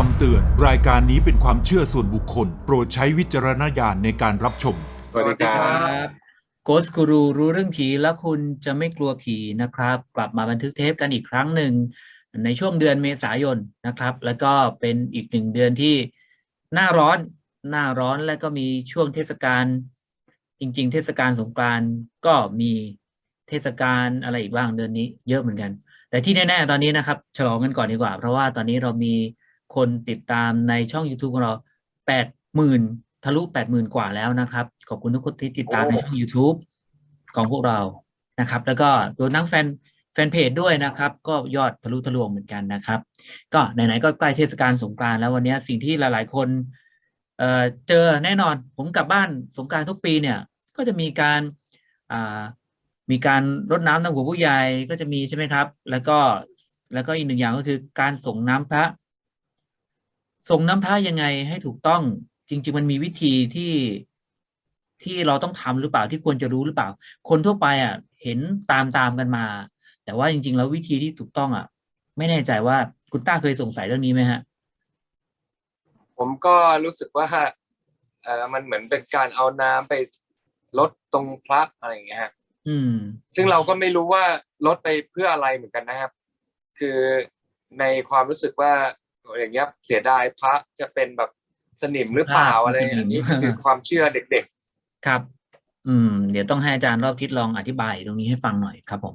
คำเตือนรายการนี้เป็นความเชื่อส่วนบุคคล โปรดใช้วิจารณญาณในการรับชม สวัสดีครับ โกสกูรูรู้เรื่องผีแล้วคุณจะไม่กลัวผีนะครับ กลับมาบันทึกเทปกันอีกครั้งหนึ่ง ในช่วงเดือนเมษายนนะครับ แล้วก็เป็นอีกหนึ่งเดือนที่หน้าร้อนหน้าร้อนและก็มีช่วงเทศกาลจริง ๆ เทศกาลสงกรานต์ก็มีเทศกาลอะไรอีกบ้างเดือนนี้ เยอะเหมือนกัน แต่ที่แน่ๆตอนนี้นะครับ ฉลองกันก่อนดีกว่า เพราะว่าตอนนี้เรามี คนติดตามในช่อง YouTube ของเราแปดหมื่นทะลุแปดหมื่นกว่าแล้วนะครับ ขอบคุณทุกคนที่ติดตามในช่อง YouTube ของพวกเรานะครับ แล้วก็รวมทั้งแฟนแฟนเพจด้วยนะครับ ก็ยอดทะลุทะลวงเหมือนกันนะครับ ก็ไหนๆก็ใกล้เทศกาลสงกรานต์แล้ววันนี้สิ่งที่หลายๆ คนเเจอแน่นอนผมกลับบ้านสงกรานทุกปีเนี่ย ก็จะมีการามีการรดน้ำดำหัวผู้ใหญ่ก็จะมีใช่ไหมครับ แล้วก็แล้วก็อีกหนึ่งอย่างก็คือการส่งน้ำพระ ส่งน้ำพระยังไงให้ถูกต้อง จริง ๆ มันมีวิธีที่ที่เราต้องทำหรือเปล่าที่ควรจะรู้หรือเปล่า คนทั่วไปอะ เห็นตามตามกันมา แต่ว่าจริง ๆ แล้ววิธีที่ถูกต้องอะ ไม่แน่ใจว่าคุณต้าเคยสงสัยเรื่องนี้ไหมฮะ ผมก็รู้สึกว่าเออมันเหมือนเป็นการเอาน้ำไปลดตรงพระอะไรอย่างเงี้ยฮะอืม ซึ่งเราก็ไม่รู้ว่าลดไปเพื่ออะไรเหมือนกันนะครับ คือในความรู้สึกว่า อย่างเงี้ยเสียดายพระจะเป็นแบบสนิมหรือเปล่าอ่าอะไรสนิมอันนี้คือความเชื่อเด็กครับ อืม เดี๋ยวต้องให้อาจารย์รอบทิศลองอธิบายตรงนี้ให้ฟังหน่อยครับผม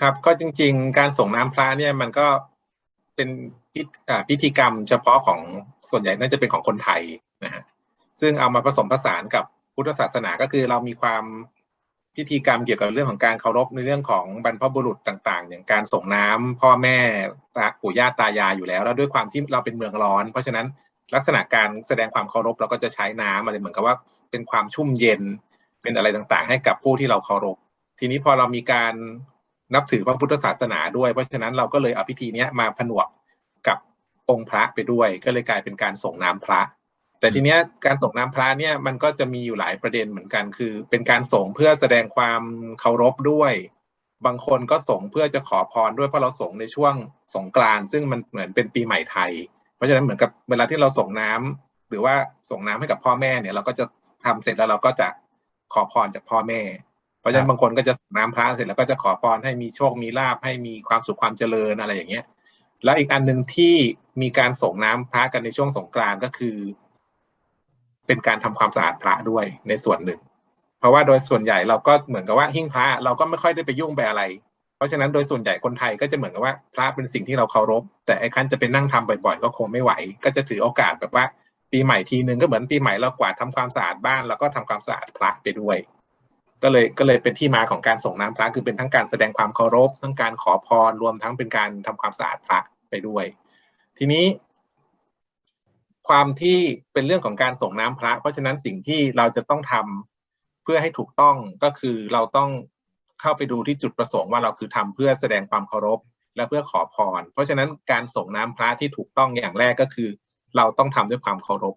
ครับก็จริง ๆ การส่งน้ำพระเนี่ยมันก็เป็นพิธอ่าพิธีกรรมเฉพาะของส่วนใหญ่น่าจะเป็นของคนไทยนะฮะซึ่งเอามาผสมผสานกับพุทธศาสนาก็คือเรามีความ พิธีกรรมเกี่ยวกับเรื่องของการเคารพในเรื่องของบรรพบุรุษต่าง ๆ อย่างการส่งน้ำพ่อแม่ตาปู่ย่าตายายอยู่แล้ว แล้วด้วยความที่เราเป็นเมืองร้อน เพราะฉะนั้นลักษณะการแสดงความเคารพเราก็จะใช้น้ำอะไรเหมือนกับว่าเป็นความชุ่มเย็นเป็นอะไรต่างๆ ให้กับผู้ที่เราเคารพ ทีนี้พอเรามีการนับถือพระพุทธศาสนาด้วย เพราะฉะนั้นเราก็เลยเอาพิธีนี้มาผนวกกับองค์พระไปด้วย ก็เลยกลายเป็นการส่งน้ำพระ แต่ทีเนี้ยการส่งน้ำพระเนี่ยมันก็จะมีอยู่หลายประเด็นเหมือนกัน คือ เป็นการส่งเพื่อแสดงความเคารพด้วย บางคนก็ส่งเพื่อจะขอพรด้วยเพราะเราส่งในช่วงสงกรานซึ่งมันเหมือนเป็นปีใหม่ไทย เพราะฉะนั้นเหมือนกับเวลาที่เราส่งน้ำหรือว่าส่งน้ำให้กับพ่อแม่เนี่ย เราก็จะทำเสร็จแล้วเราก็จะขอพรจากพ่อแม่ เพราะฉะนั้นบางคนก็จะส่งน้ำพระเสร็จแล้วก็จะขอพรให้มีโชคมีลาภให้มีความสุขความเจริญอะไรอย่างเงี้ย แล้วอีกอันหนึ่งที่มีการส่งน้ำพระกันในช่วงสงกรานก็คือ เป็นการทำความสะอาดพระด้วยในส่วนหนึ่ง เพราะว่าโดยส่วนใหญ่เราก็เหมือนกับว่าหิ้งพระเราก็ไม่ค่อยได้ไปยุ่งไปอะไร เพราะฉะนั้นโดยส่วนใหญ่คนไทยก็จะเหมือนกับว่าพระเป็นสิ่งที่เราเคารพ แต่ไอ้คันจะไปนั่งทำบ่อยๆก็คงไม่ไหว ก็จะถือโอกาสแบบว่า ปีใหม่ทีนึงก็เหมือนปีใหม่เรากวาดทำความสะอาดบ้านแล้วก็ทำความสะอาดพระไปด้วย ก็เลยก็เลยเป็นที่มาของการส่งน้ำพระคือเป็นทั้งการแสดงความเคารพทั้งการขอพรรวมทั้งเป็นการทำความสะอาดพระไปด้วย ทีนี้ ความที่เป็นเรื่องของการส่งน้ำพระ เพราะฉะนั้นสิ่งที่เราจะต้องทำเพื่อให้ถูกต้องก็คือเราต้องเข้าไปดูที่จุดประสงค์ว่าเราคือทำเพื่อแสดงความเคารพและเพื่อขอพร เพราะฉะนั้นการส่งน้ำพระที่ถูกต้องอย่างแรกก็คือ เราต้องทำด้วยความเคารพ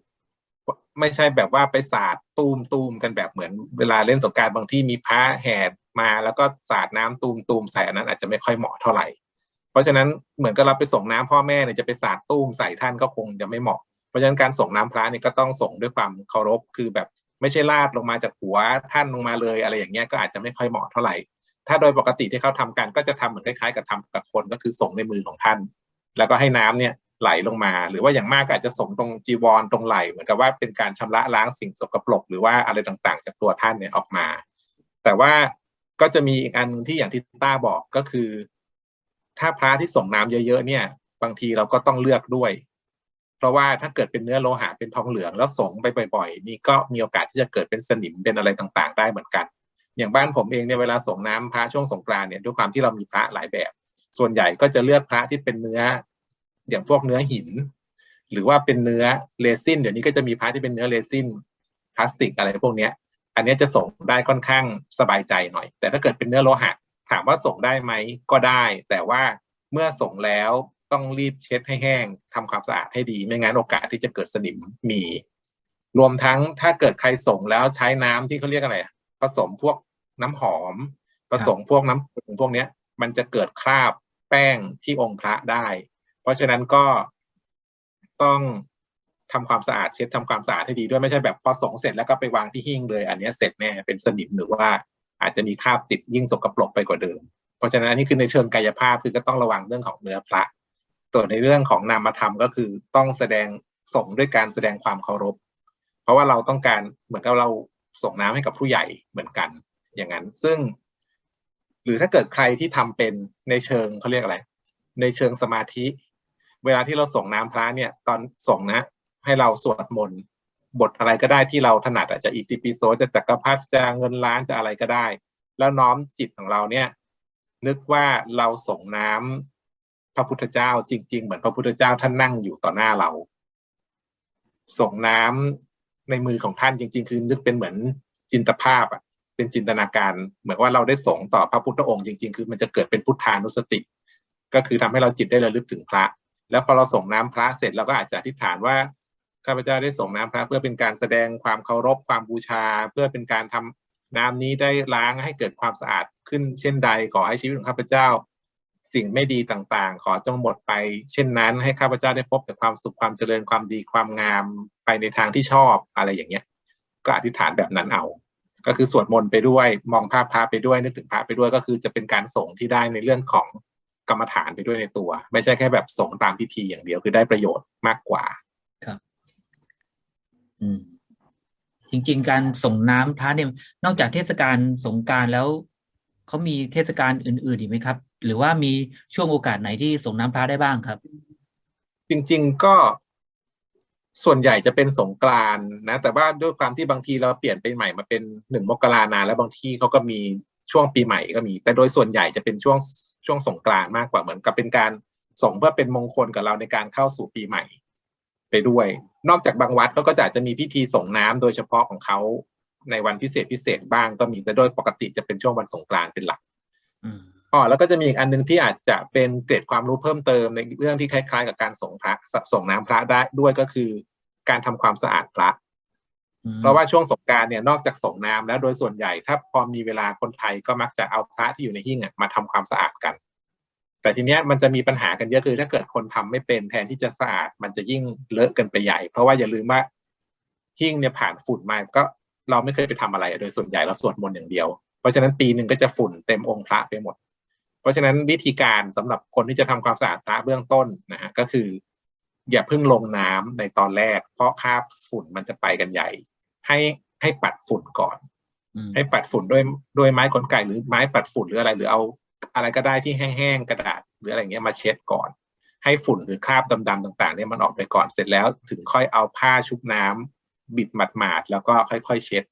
ไม่ใช่แบบว่าไปสาดตูมตูมกันแบบเหมือนเวลาเล่นสงการบางที่มีพระแห่มาแล้วก็สาดน้ำตูมตูมใส่อันนั้นอาจจะไม่ค่อยเหมาะเท่าไหร่ เพราะฉะนั้นเหมือนกับเราไปส่งน้ำพ่อแม่เนี่ยจะไปสาดตูมใส่ท่านก็คงจะไม่เหมาะ ราะฉะนั้นการส่งน้ำพระเนี่ยก็ต้องส่งด้วยความเคารพคือแบบไม่ใช่ลาดลงมาจากหัวท่านลงมาเลยอะไรอย่างเงี้ยก็อาจจะไม่ค่อยเหมาะเท่าไหร่ ถ้าโดยปกติที่เขาทำกันก็จะทำเหมือนคล้ายๆ กับทำกับคนก็คือส่งในมือของท่าน แล้วก็ให้น้ำเนี่ยไหลลงมา หรือว่าอย่างมากก็อาจจะส่งตรงจีวรตรงไหลเหมือนกับว่าเป็นการชำระล้างสิ่งสกปรกหรือว่าอะไรต่างๆ จากตัวท่านเนี่ยออกมา แต่ว่าก็จะมีอีกอันนึงที่อย่างที่ต้าบอกก็คือ ถ้าพระที่ส่งน้ำเยอะๆเนี่ย บางทีเราก็ต้องเลือกด้วย เพราะว่าถ้าเกิดเป็นเนื้อโลหะเป็นทองเหลืองแล้วส่งไปบ่อยๆนี่ก็มีโอกาสที่จะเกิดเป็นสนิมเป็นอะไรต่างๆ ได้เหมือนกัน อย่างบ้านผมเองเนี่ยเวลาส่งน้ำพระช่วงสงกรานเนี่ยด้วยความที่เรามีพระหลายแบบ ส่วนใหญ่ก็จะเลือกพระที่เป็นเนื้อ อย่างพวกเนื้อหิน หรือว่าเป็นเนื้อเรซินเดี๋ยวนี้ก็จะมีพระที่เป็นเนื้อเรซินพลาสติกอะไรพวกเนี้ย อันนี้จะส่งได้ค่อนข้างสบายใจหน่อย แต่ถ้าเกิดเป็นเนื้อโลหะถามว่าส่งได้ไหมก็ได้ แต่ว่าเมื่อส่งแล้ว ต้องรีบเช็ดให้แห้งทำความสะอาดให้ดี ไม่งั้นโอกาสที่จะเกิดสนิมมี รวมทั้งถ้าเกิดใครส่งแล้วใช้น้ำที่เขาเรียกอะไรผสมพวกน้ำหอม ผสมพวกน้ำปรุงพวกเนี้ย มันจะเกิดคราบแป้งที่องค์พระได้ เพราะฉะนั้นก็ต้องทำความสะอาดเช็ดทำความสะอาดให้ดีด้วยไม่ใช่แบบพอส่งเสร็จแล้วก็ไปวางที่หิ้งเลย อันนี้เสร็จแน่เป็นสนิมหรือว่าอาจจะมีคราบติดยิ่งสกปรกไปกว่าเดิม เพราะฉะนั้นนนี้คือในเชิงกายภาพคือก็ต้องระวังเรื่องของเนื้อพระ ส่วนในเรื่องของนามธรรมก็คือต้องแสดงส่งด้วยการแสดงความเคารพ เพราะว่าเราต้องการเหมือนกับเราส่งน้ำให้กับผู้ใหญ่เหมือนกัน อย่างนั้นซึ่ง หรือถ้าเกิดใครที่ทำเป็นในเชิงเขาเรียกอะไร ในเชิงสมาธิ เวลาที่เราส่งน้ำพระเนี่ย ตอนส่งนะ ให้เราสวดมนต์บทอะไรก็ได้ที่เราถนัดอาจจะอิติปิโสจะจักรพรรดิจะเงินล้านจะอะไรก็ได้ แล้วน้อมจิตของเราเนี่ย นึกว่าเราส่งน้ำ พระพุทธเจ้าจริง ๆ เหมือนพระพุทธเจ้าท่านนั่งอยู่ต่อหน้าเรา ส่งน้ำในมือของท่านจริง ๆ คือนึกเป็นเหมือนจินตภาพอะเป็นจินตนาการ เหมือนว่าเราได้ส่งต่อพระพุทธองค์จริง ๆ คือมันจะเกิดเป็นพุทธานุสติ ก็คือทำให้เราจิตได้ระลึกถึงพระ แล้วพอเราส่งน้ำพระเสร็จเราก็อาจจะอธิษฐานว่าข้าพเจ้าได้ส่งน้ำพระเพื่อเป็นการแสดงความเคารพความบูชา เพื่อเป็นการทำน้ำนี้ได้ล้างให้เกิดความสะอาดขึ้นเช่นใดขอให้ชีวิตของข้าพเจ้า สิ่งไม่ดีต่างๆ ขอจงหมดไป เช่นนั้นให้ข้าพเจ้าได้พบแต่ความสุขความเจริญความดีความงามไปในทางที่ชอบอะไรอย่างเงี้ย ก็อธิษฐานแบบนั้นเอา ก็คือสวดมนต์ไปด้วยมองภาพพระไปด้วยนึกถึงพระไปด้วยก็คือจะเป็นการส่งที่ได้ในเรื่องของกรรมฐานไปด้วยในตัว ไม่ใช่แค่แบบส่งตามพิธีอย่างเดียวคือได้ประโยชน์มากกว่าอืมจริง ๆ การส่งน้ำพระเนี่ยนอกจากเทศกาลสงการแล้วเขามีเทศกาลอื่น ๆ อีกไหมครับ หรือว่ามีช่วงโอกาสไหนที่ส่งน้ำพระได้บ้างครับ จริง ๆก็ส่วนใหญ่จะเป็นสงกรานต์นะ แต่ว่าด้วยความที่บางทีเราเปลี่ยนไปใหม่มาเป็นหนึ่งมกรานานแล้วบางที่เขาก็มีช่วงปีใหม่ก็มี แต่โดยส่วนใหญ่จะเป็นช่วงช่วงสงกรานต์มากกว่าเหมือนกับเป็นการส่งเพื่อเป็นมงคลกับเราในการเข้าสู่ปีใหม่ ไปด้วย นอกจากบางวัดเขาก็จะจะมีพิธีส่งน้ำโดยเฉพาะของเขาในวันพิเศษพิเศษบ้างก็มีแต่โดยปกติจะเป็นช่วงวันสงกรานต์เป็นหลัก อืมอ๋อแล้วก็จะมีอีกอันหนึงที่อาจจะเป็นเกร็ดความรู้เพิ่มเติมในเรื่องที่คล้าย ๆ กับการส่งพระสส่งน้ำพระได้ด้วยก็คือ การทำความสะอาดพระอืมเพราะว่าช่วงสงกรารเนี่ยนอกจากส่งน้ำแล้วโดยส่วนใหญ่ ถ้าพอมีเวลาคนไทยก็มักจะเอาพระที่อยู่ในหิ้งอะมาทำความสะอาดกัน แต่ทีเนี้ยมันจะมีปัญหากันเยอะคือถ้าเกิดคนทำไม่เป็นแทนที่จะสะอาดมันจะยิ่งเลอะเกันไปใหญ่ เพราะว่าอย่าลืมว่าหิ้งเนี่ยผ่านฝุ่นมาก็เราไม่เคยไปทำอะไร โดยส่วนใหญ่เราสวดมนต์อย่างเดียว เพราะฉะนั้นปีหนึ่งก็จะฝุ่นเต็มองค์พระไปหมดเพ ราะฉะนั้นวิธีการสำหรับคนที่จะทำความสะอาดพระเบื้องต้นนะฮะก็คือ อย่าเพิ่งลงน้ำในตอนแรก เพราะคราบฝุ่นมันจะไปกันใหญ่ ให้ให้ปัดฝุ่นก่อนอืมให้ปัดฝุ่นด้วยด้วยไม้ขนไก่หรือไม้ปัดฝุ่นหรืออะไร หรือเอาอะไรก็ได้ที่แห้งๆกระดาษ หรืออะไรเงี้ยมาเช็ดก่อน ให้ฝุ่นหรือคราบดำๆต่าง ๆเนี่ยมันออกไปก่อนเสร็จแล้ว ถึงค่อยเอาผ้าชุบน้ำบิดหมาดๆแล้วก็ค่อย ๆ เช็ด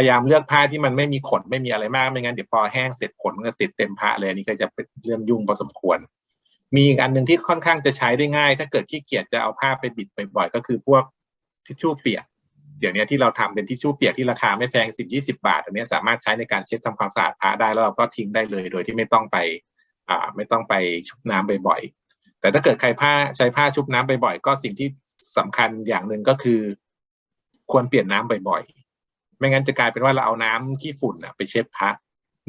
พยายามเลือกผ้าที่มันไม่มีขนไม่มีอะไรมากไม่งั้นเดี๋ยวพอแห้งเสร็จขนมันก็ติดเต็มผ้าเลยอันนี้ก็จะเป็นเรื่องยุ่งพอสมควร มีอีกอันหนึ่งที่ค่อนข้างจะใช้ได้ง่าย ถ้าเกิดขี้เกียจจะเอาผ้าไปบิดบ่อยๆก็คือพวกทิชชู่เปียกเดี๋ยวนี้ที่เราทำเป็นทิชชู่เปียกที่ราคาไม่แพงสิบยี่สิบาท อันนี้สามารถใช้ในการเช็ดทำความสะอาดผ้าได้แล้วเราก็ทิ้งได้เลย โดยที่ไม่ต้องไปอ่าไม่ต้องไปชุบน้ำบ่อยๆแต่ถ้าเกิดใครผ้าใช้ผ้าชุบน้ำบ่อยๆก็สิ่งที่สำคัญอย่างหนึ่งก็คือ ควรเปลี่ยนน้ำบ่อยๆ ไม่งั้นจะกลายเป็นว่าเราเอาน้ำขี้ฝุ่นน่ะไปเช็ดพระ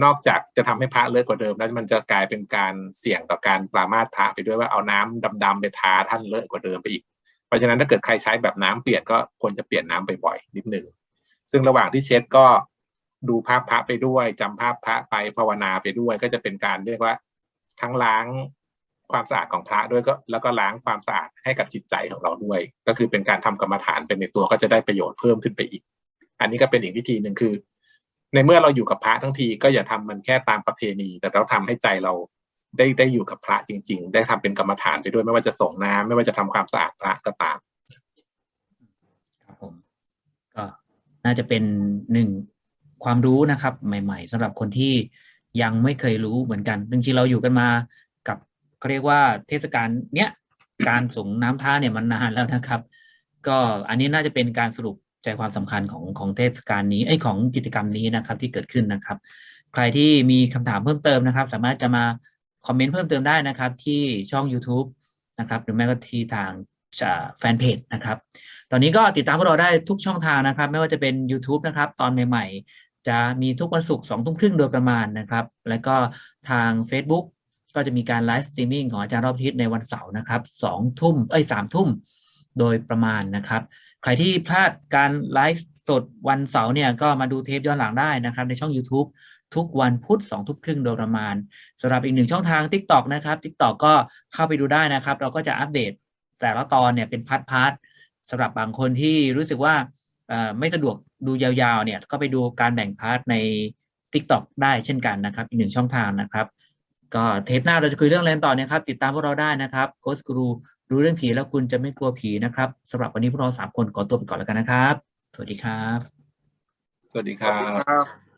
นอกจากจะทำให้พระเลอะกว่าเดิม แล้วมันจะกลายเป็นการเสี่ยงต่อการปรามาสพระไปด้วยว่าเอาน้ำดำๆไปทาท่านเลอะกว่าเดิมไปอีก เพราะฉะนั้นถ้าเกิดใครใช้แบบน้ำเปลี่ยนก็ควรจะเปลี่ยนน้ำบ่อยๆนิดหนึ่งซึ่งระหว่างที่เช็ดก็ดูภาพพระไปด้วยจำภาพพระไปภาวนาไปด้วย ก็จะเป็นการเรียกว่า ทั้งล้างความสะอาดของพระด้วยก็แล้วก็ล้างความสะอาดให้กับจิตใจของเราด้วย ก็คือเป็นการทำกรรมฐานเป็นในตัวก็จะได้ประโยชน์เพิ่มขึ้นไปอีก อันนี้ก็เป็นอีกวิธีหนึ่งคือ ในเมื่อเราอยู่กับพระทั้งทีก็อย่าทำมันแค่ตามประเพณี แต่เราทำให้ใจเราได้ได้อยู่กับพระจริง ๆ ได้ทำเป็นกรรมฐานไปด้วยไม่ว่าจะส่งน้ำไม่ว่าจะทำความสะอาดพระก็ตามครับผมก็น่าจะเป็นหนึ่งความรู้นะครับ ใหม่ ๆสำหรับคนที่ยังไม่เคยรู้เหมือนกันจริงๆเราอยู่กันมากับเขาเรียกว่าเทศกาลเนี้ยการส่งน้ำท่าเนี่ยมันนานแล้วนะครับ ก็อันนี้น่าจะเป็นการสรุป ใจความสำคัญของของเทศกาลนี้ไอ้ของกิจกรรมนี้นะครับที่เกิดขึ้นนะครับ ใครที่มีคำถามเพิ่มเติมนะครับ สามารถจะมาคอมเมนต์เพิ่มเติมได้นะครับ ที่ช่อง YouTube นะครับหรือแม้ก็ที่ทางแฟนเพจนะครับ ตอนนี้ก็ติดตามพวกเราได้ทุกช่องทางนะครับ ไม่ว่าจะเป็น YouTube นะครับ ตอนใหม่ ๆ จะมีทุกวันศุกร์สองทุ่มครึ่งโดยประมาณนะครับ แล้วก็ทาง Facebook ก็จะมีการไลฟ์สตรีมมิ่งของอาจารย์รอบทิศในวันเสาร์นะครับสองทุ่มเอ้ยสามทุ่มโดยประมาณนะครับ ใครที่พลาดการไลฟ์สดวันเสาร์เนี่ยก็มาดูเทปย้อนหลังได้นะครับ ในช่อง YouTube ทุกวันพุธสองทุ่มครึ่งโดยประมาณสำหรับอีกหนึ่งช่องทาง TikTok นะครับ TikTok ก็เข้าไปดูได้นะครับ เราก็จะอัปเดตแต่ละตอนเนี่ยเป็นพาร์ทพาร์ทสำหรับบางคนที่รู้สึกว่าไม่สะดวกดูยาวๆเนี่ยก็ไปดูการแบ่งพาร์ทใน TikTok ได้เช่นกันนะครับ อีกหนึ่งช่องทางนะครับ ก็เทปหน้าเราจะคุยเรื่องอะไรต่อเนี่ยครับ ติดตามพวกเราได้นะครับโค้ชกูรู รู้เรื่องผีแล้วคุณจะไม่กลัวผีนะครับสำหรับวันนี้พวกเราสามคนขอตัวไปก่อนแล้วกันนะครับ สวัสดีครับ สวัสดีคขอบรัคุณบครับ